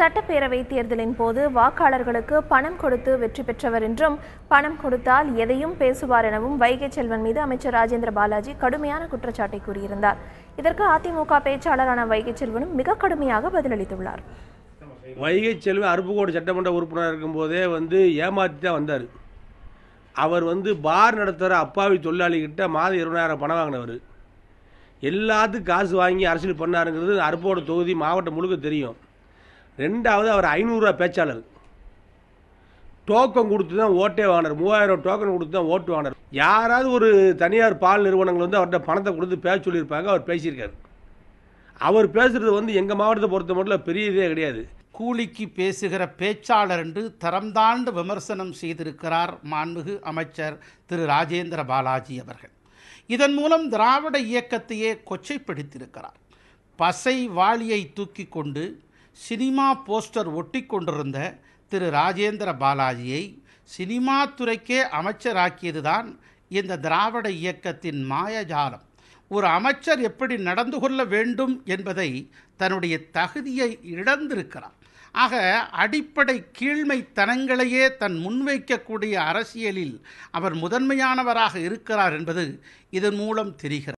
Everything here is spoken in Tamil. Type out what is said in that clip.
சட்டப்பேரவை தேர்தலின் போது வாக்காளர்களுக்கு பணம் கொடுத்து வெற்றி பெற்றவர் என்றும் பணம் கொடுத்தால் எதையும் பேசுவார் எனவும் வைகை செல்வன் மீது அமைச்சர் ராஜேந்திர பாலாஜி கடுமையான குற்றச்சாட்டை கூறியிருந்தார். இதற்கு அதிமுக பேச்சாளரான வைகை செல்வனும் மிக கடுமையாக பதிலளித்துள்ளார். வைகை செல்வன் அருப்புக்கோடு சட்டமன்ற உறுப்பினர் இருக்கும்போதே வந்து ஏமாற்றி தான் வந்தார். அவர் வந்து பார் நடத்துகிற அப்பாவி தொழிலாளிகிட்ட மாதம் இருபதாயிரம் பணம் வாங்கினவர். எல்லாத்துக்கும் காசு வாங்கி அரசியல் பண்ணாருங்கிறது அருப்போட தொகுதி மாவட்டம் முழுக்க தெரியும். ரெண்டாவது அவர் ஐநூறுரூவா பேச்சாளர். டோக்கன் கொடுத்து தான் ஓட்டே வாங்கினார். மூவாயிரம் டோக்கன் கொடுத்து தான் ஓட்டு வாங்கினார். யாராவது ஒரு தனியார் பால் நிறுவனங்கள் வந்து அவர்கிட்ட பணத்தை கொடுத்து பேச சொல்லியிருப்பாங்க அவர் பேசியிருக்காரு. அவர் பேசுகிறது வந்து எங்கள் மாவட்டத்தை பொறுத்த மட்டும் பெரிய இதே கிடையாது. கூலிக்கு பேசுகிற பேச்சாளர் என்று தரம் தாழ்ந்து விமர்சனம் செய்திருக்கிறார் மாண்புகு அமைச்சர் திரு ராஜேந்திர பாலாஜி அவர்கள். இதன் மூலம் திராவிட இயக்கத்தையே கொச்சைப்படுத்தியிருக்கிறார். பசை வாளியை தூக்கி கொண்டு சினிமா போஸ்டர் ஒட்டி கொண்டிருந்த திரு ராஜேந்திர பாலாஜியை சினிமா துறைக்கே அமைச்சராக்கியதுதான் இந்த திராவிட இயக்கத்தின் மாயஜாலம். ஒரு அமைச்சர் எப்படி நடந்து கொள்ள வேண்டும் என்பதை தன்னுடைய தகுதியை இழந்திருக்கிறார். ஆக அடிப்படை கீழ்மைத்தனங்களையே தன் முன்வைக்கக்கூடிய அரசியலில் அவர் முதன்மையானவராக இருக்கிறார் என்பது இதன் மூலம் தெரிகிறது.